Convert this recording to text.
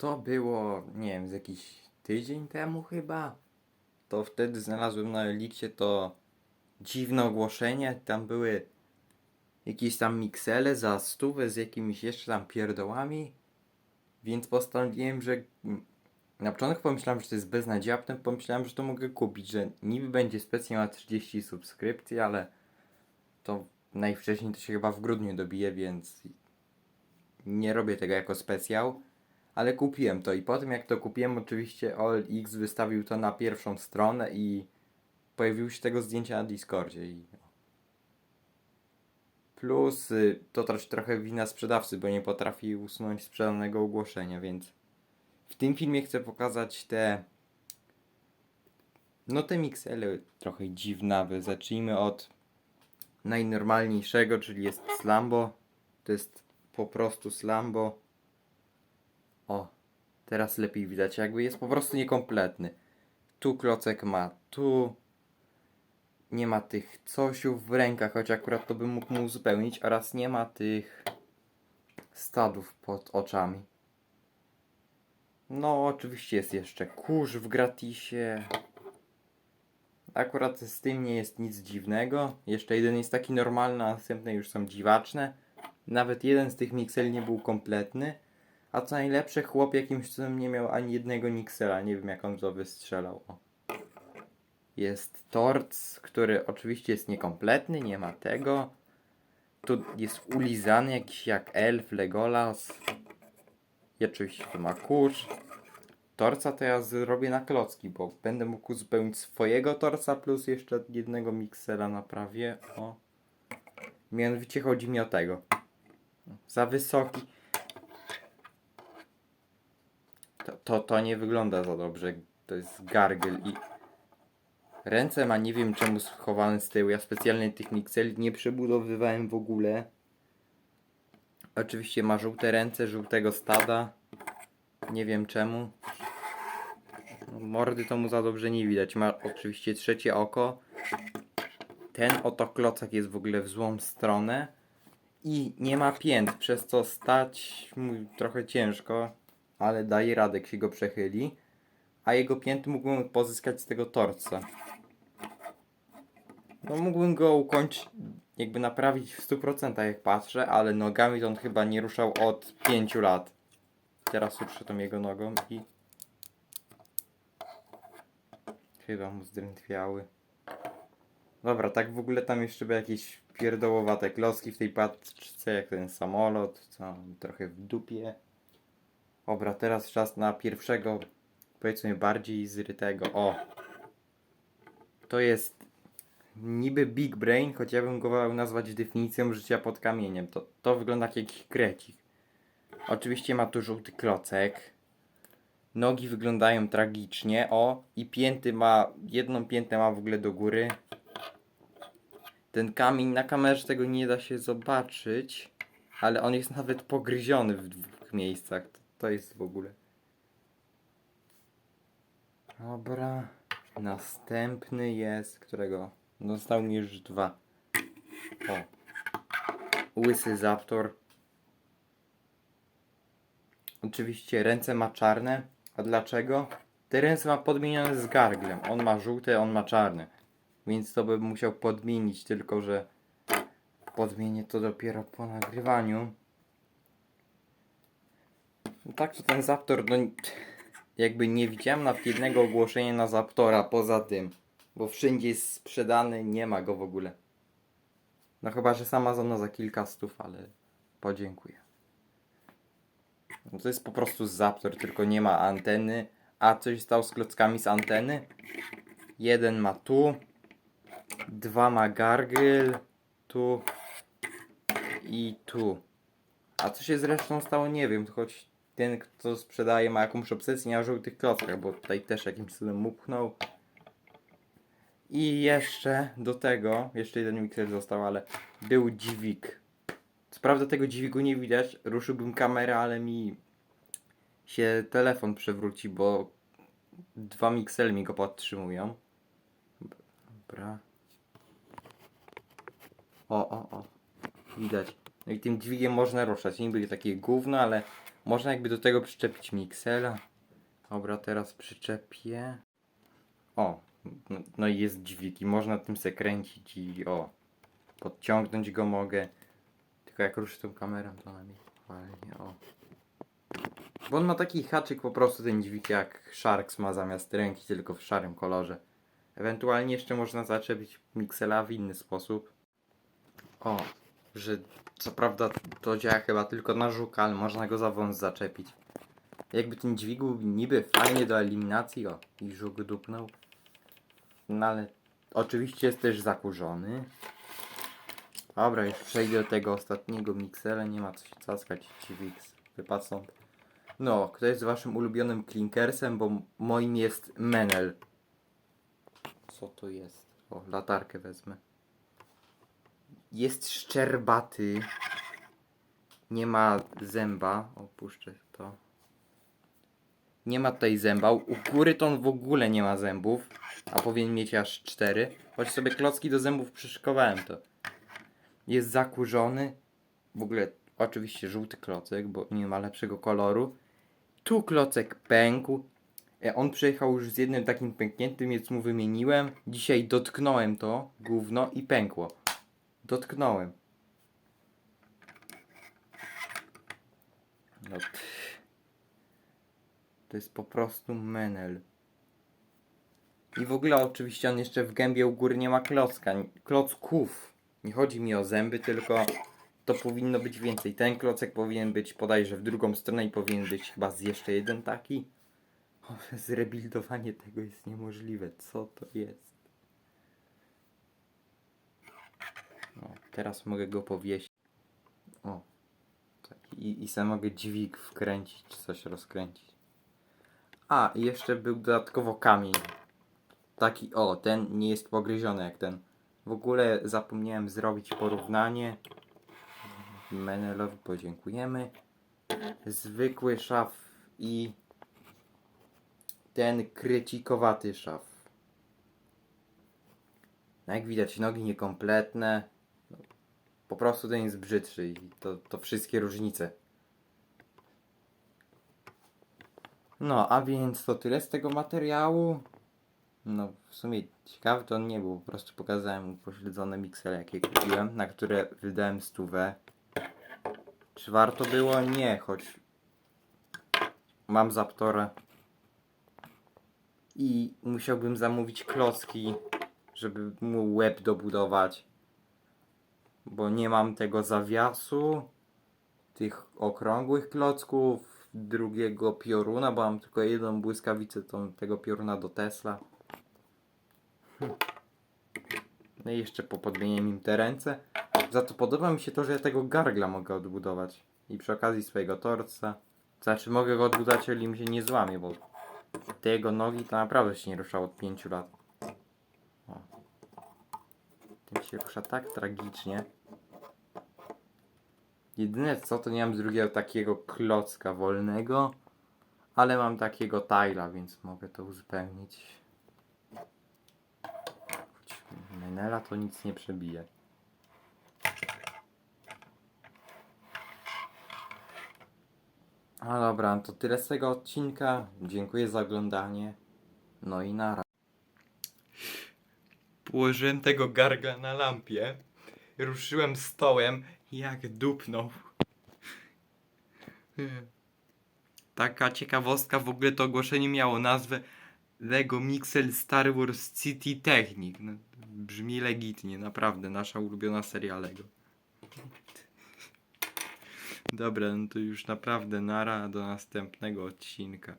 To było, nie wiem, z jakiś tydzień temu chyba. To wtedy znalazłem na Eliksie to dziwne ogłoszenie. Tam były jakieś tam miksele za stówę z jakimiś jeszcze tam pierdołami. Więc postanowiłem, że mm, na początku pomyślałem, że to jest beznadzieja, potem pomyślałem, że to mogę kupić, że niby będzie specjalnie ma 30 subskrypcji, ale to najwcześniej to się chyba w grudniu dobije, więc nie robię tego jako specjał, ale kupiłem to i po tym jak to kupiłem oczywiście OLX wystawił to na pierwszą stronę i pojawiły się tego zdjęcia na Discordzie i plus y, to też trochę wina sprzedawcy, bo nie potrafi usunąć sprzedanego ogłoszenia, więc w tym filmie chcę pokazać te no te miksele trochę dziwnawe. Zacznijmy od najnormalniejszego, czyli jest Slambo. To jest po prostu Slambo. O, teraz lepiej widać, jakby jest po prostu niekompletny. Tu klocek ma, tu nie ma tych cosiów w rękach, choć akurat to bym mógł mu uzupełnić, oraz nie ma tych stadów pod oczami. No, oczywiście jest jeszcze kurz w gratisie. Akurat z tym nie jest nic dziwnego. Jeszcze jeden jest taki normalny, a następne już są dziwaczne. Nawet jeden z tych mikseli nie był kompletny. A co najlepsze, chłop jakimś cudem nie miał ani jednego miksela. Nie wiem jak on to wystrzelał. O. Jest torc, który oczywiście jest niekompletny, nie ma tego. Tu jest ulizany jakiś jak elf, Legolas. I oczywiście tu ma kurz. Torca to ja zrobię na klocki, bo będę mógł uzupełnić swojego torca plus jeszcze jednego miksera naprawię. O. Mianowicie chodzi mi o tego. Za wysoki. To, to, to nie wygląda za dobrze. To jest gargyl i ręce ma nie wiem czemu schowane z tyłu. Ja specjalnie tych mikseli nie przebudowywałem w ogóle. Oczywiście ma żółte ręce, żółtego stada. Nie wiem czemu. No, Mordy to mu za dobrze nie widać. Ma oczywiście trzecie oko. Ten oto klocek jest w ogóle w złą stronę. I nie ma pięt, przez co stać mu trochę ciężko, ale daje radę, jak się go przechyli. A jego pięty mógłbym pozyskać z tego torca. No mógłbym go ukończyć, jakby naprawić w 100% jak patrzę, ale nogami to on chyba nie ruszał od 5 lat. Teraz ruszę tą jego nogą i... Chyba mu zdrętwiały. Dobra, tak w ogóle tam jeszcze były jakieś pierdołowate klocki w tej paczce, jak ten samolot, co trochę w dupie. Dobra, teraz czas na pierwszego, powiedzmy bardziej zrytego. O! To jest niby Big Brain, choć ja bym go wolał nazwać definicją życia pod kamieniem. To, to wygląda jak jakiś krecik. Oczywiście ma tu żółty klocek. Nogi wyglądają tragicznie. O, i pięty ma, jedną piętę ma w ogóle do góry. Ten kamień na kamerze tego nie da się zobaczyć, ale on jest nawet pogryziony w dwóch miejscach. To, jest w ogóle. Dobra. Następny jest, którego został mi już dwa. O. Łysy Zaptor. Oczywiście ręce ma czarne. A dlaczego? Te ręce ma podmienione z garglem. On ma żółte, on ma czarne. Więc to bym musiał podmienić, tylko że podmienię to dopiero po nagrywaniu. No tak to ten Zaptor, no jakby nie widziałem nawet jednego ogłoszenia na Zaptora poza tym. Bo wszędzie jest sprzedany, nie ma go w ogóle. No chyba, że sama zona za kilka stów, ale podziękuję. No to jest po prostu Zaptor, tylko nie ma anteny. A coś stało z klockami z anteny? Jeden ma tu. Dwa ma gargyl. Tu. I tu. A co się zresztą stało, nie wiem. Choć ten, kto sprzedaje, ma jakąś obsesję na żółtych klockach, bo tutaj też jakimś cudem upchnął. I jeszcze do tego, jeszcze jeden mikser został, ale był dźwig. Co prawda tego dźwigu nie widać, ruszyłbym kamerę, ale mi się telefon przewróci, bo dwa miksele mi go podtrzymują. Dobra. O, o, o. Widać. No i tym dźwigiem można ruszać. Niby takie gówno, ale Można jakby do tego przyczepić miksela. Dobra, teraz przyczepię. O, no, no i jest dźwig i można tym se kręcić i o, podciągnąć go mogę. Tylko jak ruszę tą kamerą, to na mnie fajnie, o. Bo on ma taki haczyk po prostu ten dźwig jak Sharks ma zamiast ręki, tylko w szarym kolorze. Ewentualnie jeszcze można zaczepić miksela w inny sposób. O, że co prawda to działa chyba tylko na żuka, ale można go za wąs zaczepić. Jakby ten dźwig był niby fajnie do eliminacji, o, i żuk dupnął. No ale oczywiście jest też zakurzony. Dobra, już przejdę do tego ostatniego miksera, nie ma co się caskać, dźwig wypadł stąd. No, kto jest waszym ulubionym klinkersem, bo moim jest Menel. Co to jest? O, latarkę wezmę. Jest szczerbaty. Nie ma zęba. Opuszczę to. Nie ma tutaj zęba. U góry to on w ogóle nie ma zębów. A powinien mieć aż cztery. Choć sobie klocki do zębów przyszykowałem to. Jest zakurzony. W ogóle oczywiście żółty klocek, bo nie ma lepszego koloru. Tu klocek pękł. E, On przyjechał już z jednym takim pękniętym, więc mu wymieniłem. Dzisiaj dotknąłem to gówno i pękło. Dotknąłem. No. To jest po prostu menel. I w ogóle oczywiście on jeszcze w gębie u góry nie ma klocka. Klocków. Nie chodzi mi o zęby, tylko to powinno być więcej. Ten klocek powinien być podajże w drugą stronę i powinien być chyba z jeszcze jeden taki. O, zrebuildowanie tego jest niemożliwe. Co to jest? O, teraz mogę go powiesić. O. Tak. I, I sam mogę dźwig wkręcić, czy coś rozkręcić. A, i jeszcze był dodatkowo kamień. Taki, o, ten nie jest pogryziony jak ten. W ogóle zapomniałem zrobić porównanie. Menelowi podziękujemy. Zwykły szaf i ten krycikowaty szaf. No jak widać, nogi niekompletne. Po prostu ten jest brzydszy i to, to wszystkie różnice. No, a więc to tyle z tego materiału. No, w sumie ciekawy to on nie był. Po prostu pokazałem upośledzone miksele, jakie kupiłem, na które wydałem stówę. Czy warto było? Nie, choć mam Zaptora i musiałbym zamówić klocki, żeby mu łeb dobudować. Bo nie mam tego zawiasu, tych okrągłych klocków, drugiego pioruna, bo mam tylko jedną błyskawicę tą, tego pioruna do Tesla. No i jeszcze popodmieniam im te ręce. Za to podoba mi się to, że ja tego gargla mogę odbudować. I przy okazji swojego torca. Znaczy mogę go odbudować, jeżeli mi się nie złamie, bo te jego nogi to naprawdę się nie ruszało od 5 lat. O. Tym się rusza tak tragicznie. Jedyne co, to nie mam drugiego takiego klocka wolnego, ale mam takiego tajla, więc mogę to uzupełnić. Menela to nic nie przebije. A dobra, to tyle z tego odcinka. Dziękuję za oglądanie. No i nara. Położyłem tego gargla na lampie. Ruszyłem stołem jak dupnął. Taka ciekawostka, w ogóle to ogłoszenie miało nazwę Lego Mixel Star Wars City Technic. No, brzmi legitnie, naprawdę, nasza ulubiona seria Lego. Dobra, no to już naprawdę nara do następnego odcinka.